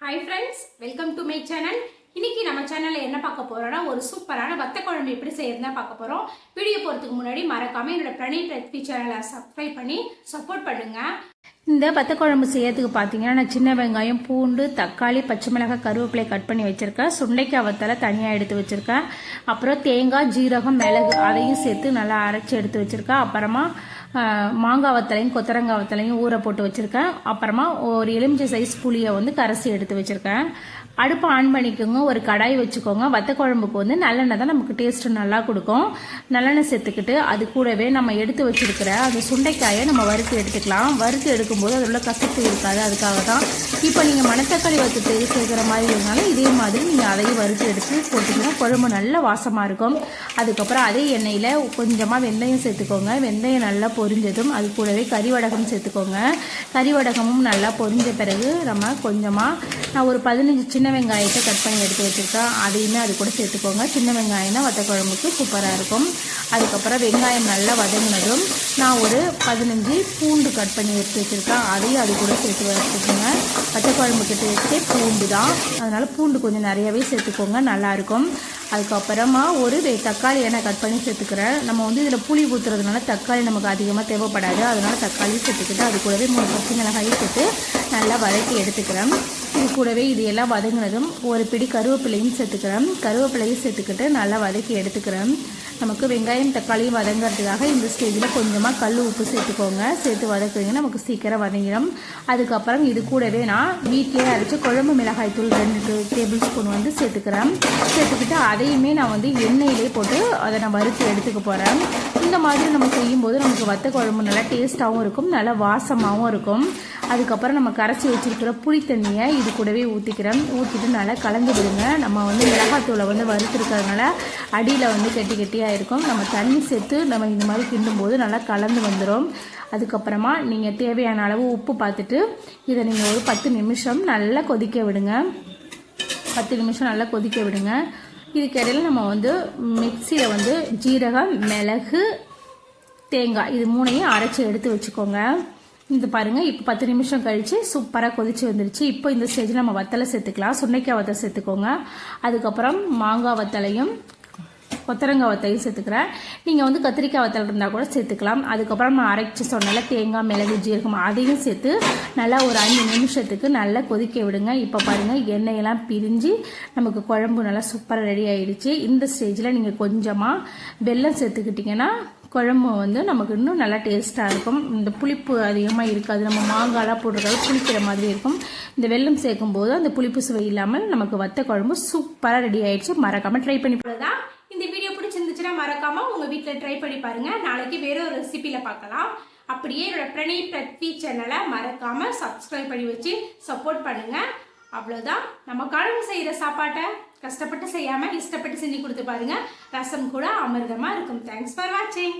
Hi friends welcome to my channel இன்னைக்கு நம்ம சேனலில் என்ன பார்க்க போகிறோன்னா ஒரு சூப்பரான வத்த குழம்பு எப்படி செய்யறதுனா பார்க்க போகிறோம் வீடியோ போகிறதுக்கு முன்னாடி மறக்காமல் என்னோட பிரணீத் ரெசிபி சேனலை சப்ஸ்கிரைப் பண்ணி சப்போர்ட் பண்ணுங்கள் இந்த வத்த குழம்பு செய்யறதுக்கு பார்த்தீங்கன்னா நான் சின்ன வெங்காயம் பூண்டு தக்காளி பச்சை மிளகாய் கருவேப்பிலை கட் பண்ணி வச்சுருக்கேன். சுண்டைக்காய் வத்தலை தனியாக எடுத்து வச்சுருக்கேன். அப்புறம் தேங்காய் ஜீரகம் மிளகு அதையும் சேர்த்து நல்லா அரைச்சி எடுத்து வச்சுருக்கேன். அப்புறமா மாங்காய் வத்தலையும் கொத்தரங்காய் வத்தலையும் ஊற போட்டு வச்சுருக்கேன். அப்புறமா ஒரு எலுமிச்சை சைஸ் புளியை வந்து கரைசி எடுத்து வச்சுருக்கேன். அடுப்பை ஆன் பண்ணிக்கோங்க. ஒரு கடாய் வச்சுக்கோங்க. வத்த குழம்புக்கு வந்து நல்லெண்ணெய் தான் நமக்கு டேஸ்ட்டு நல்லா கொடுக்கும். நல்லெண்ணெய் சேர்த்துக்கிட்டு அது கூடவே நம்ம எடுத்து வச்சுருக்கிற அந்த சுண்டைக்காயை நம்ம வறுத்து எடுத்துக்கலாம். வறுத்து எடுக்கும்போது அதில் உள்ள கசப்பு இருக்காது. அதுக்காக தான் இப்போ நீங்கள் மணத்தக்காளி வறுத்து தேடி சேர்க்குற மாதிரி இருந்தாலும் இதே மாதிரி நீங்கள் அதையும் வறுத்து எடுத்து போட்டிங்கன்னா குழம்பு நல்ல வாசமாக இருக்கும். அதுக்கப்புறம் அதே எண்ணெயில் கொஞ்சமாக வெந்தயம் சேர்த்துக்கோங்க. வெந்தயம் நல்லா பொரிஞ்சதும் அது கூடவே கறிவடகம் சேர்த்துக்கோங்க. கறிவடகமும் நல்லா பொரிஞ்ச பிறகு நம்ம கொஞ்சமாக நான் ஒரு பதினஞ்சு சின்ன வெங்காயத்தை கட் பண்ணி எடுத்து வச்சுருக்கேன். அதையுமே அது கூட சேர்த்துக்கோங்க. சின்ன வெங்காயம்னா வத்தக்குழம்புக்கு வத்த குழம்புக்கு சூப்பராக இருக்கும். அதுக்கப்புறம் வெங்காயம் நல்லா வதங்கினதும் நான் ஒரு பதினஞ்சு பூண்டு கட் பண்ணி எடுத்து வச்சுருக்கேன். அதையும் அது கூட சேர்த்து வச்சுக்கோங்க. வத்த குழம்புக்கு டேஸ்ட்டே பூண்டு தான் அதனால் பூண்டு கொஞ்சம் நிறையவே சேர்த்துக்கோங்க. நல்லாயிருக்கும் அதுக்கப்புறமா ஒரு வெ- தக்காளி நான் கட் பண்ணி சேர்த்துக்கிறேன். நம்ம வந்து இதில் புளி ஊற்றுறதுனால தக்காளி நமக்கு அதிகமாக தேவைப்படாது. அதனால தக்காளி சேர்த்துக்கிட்டு அது கூடவே மூணு பச்சை மிளகாயும் சேர்த்து நல்லா வதக்கி எடுத்துக்கிறேன். இது கூடவே இது எல்லாம் வதங்கினதும் ஒரு பிடி கருவேப்பிலையும் சேர்த்துக்கிறேன். கருவேப்பிலையும் சேர்த்துக்கிட்டு நல்லா வதக்கி எடுத்துக்கிறேன். நமக்கு வெங்காயம் தக்காளியும் வதங்கிறதுக்காக இந்த ஸ்டேஜில் கொஞ்சமாக கல் உப்பு சேர்த்துக்கோங்க. சேர்த்து வதக்குவீங்க நமக்கு சீக்கிரம் வதங்கிடும். அதுக்கப்புறம் இது கூடவே நான் வீட்டிலே அரைச்சி குழம்பு மிளகாய் தூள் ரெண்டு டேபிள் ஸ்பூன் வந்து சேர்த்துக்கிறேன். சேர்த்துக்கிட்டு அதையுமே நான் வந்து எண்ணெயிலே போட்டு அதை நான் வறுத்து எடுத்துக்க போகிறேன் இந்த மாதிரி நம்ம செய்யும்போது நமக்கு வத்த குழம்பு நல்லா டேஸ்ட்டாகவும் இருக்கும் நல்லா வாசமாகவும் இருக்கும். அதுக்கப்புறம் நம்ம கரைச்சி வச்சிருக்கிற புளி தண்ணியை இது கூடவே ஊற்றிக்கிறேன் ஊற்றிட்டு நல்லா கலந்து விடுங்க. நம்ம வந்து மிளகாத்தூளை வந்து வறுத்துருக்கிறதுனால அடியில் வந்து கெட்டி கெட்டியாக இருக்கும். நம்ம தண்ணி சேர்த்து நம்ம இந்த மாதிரி கிண்டும்போது நல்லா கலந்து வந்துடும் அதுக்கப்புறமா நீங்கள் தேவையான அளவு உப்பு பார்த்துட்டு இதை நீங்கள் ஒரு பத்து நிமிஷம் நல்லா கொதிக்க விடுங்க. பத்து நிமிஷம் நல்லா கொதிக்க விடுங்க. இதுக்கிடையில் நம்ம வந்து மிக்சியில் வந்து ஜீரகம் மிளகு தேங்காய் இது மூணையும் அரைச்சி எடுத்து வச்சுக்கோங்க. இது பாருங்கள் இப்போ பத்து நிமிஷம் கழிச்சு சூப்பராக கொதிச்சு வந்துருச்சு. இப்போ இந்த ஸ்டேஜில் நம்ம வத்தலை சேர்த்துக்கலாம். சுண்டைக்காய் வத்தலை சேர்த்துக்கோங்க. அதுக்கப்புறம் மாங்காய் வத்தலையும் கொத்தரங்காய் வத்தையும் சேர்த்துக்கிறேன். நீங்கள் வந்து கத்திரிக்காய் வத்தல் இருந்தால் கூட சேர்த்துக்கலாம். அதுக்கப்புறம் நான் அரைச்சி சொன்னால தேங்காய் மிளகு ஜீரகம் அதையும் சேர்த்து நல்லா ஒரு அஞ்சு நிமிஷத்துக்கு நல்லா கொதிக்க விடுங்க. இப்போ பாருங்கள் எண்ணெயெல்லாம் பிரிஞ்சு நமக்கு குழம்பு நல்லா சூப்பராக ரெடி ஆயிடுச்சு. இந்த ஸ்டேஜில் நீங்கள் கொஞ்சமாக வெல்லம் சேர்த்துக்கிட்டிங்கன்னா குழம்பு வந்து நமக்கு இன்னும் நல்லா டேஸ்ட்டாக இருக்கும். இந்த புளிப்பு அதிகமாக இருக்காது. நம்ம மாங்காய்லாம் போடுறதால புளிக்கிற மாதிரி இருக்கும். இந்த வெல்லம் சேர்க்கும் போது அந்த புளிப்பு சுவை இல்லாமல் நமக்கு வத்த குழம்பு சூப்பராக ரெடி ஆயிடுச்சு. மறக்காமல் ட்ரை பண்ணி தான் இந்த வீடியோ பிடிச்சிருந்துச்சுன்னா மறக்காமல் உங்கள் வீட்டில் ட்ரை பண்ணி பாருங்கள் நாளைக்கு வேற ஒரு ரெசிபியில் பார்க்கலாம். அப்படியே என்னோட பிரணய் பிரத்வி சேனலை மறக்காமல் சப்ஸ்கிரைப் பண்ணி வச்சு சப்போர்ட் பண்ணுங்கள் அவ்வளோதான் நம்ம குழம்பு செய்கிற சாப்பாட்டை. கஷ்டப்பட்டு செய்யாமல் இஷ்டப்பட்டு செஞ்சு கொடுத்து பாருங்கள் ரசம் கூட அமிர்தமாக இருக்கும். தேங்க்ஸ் ஃபார் வாட்சிங்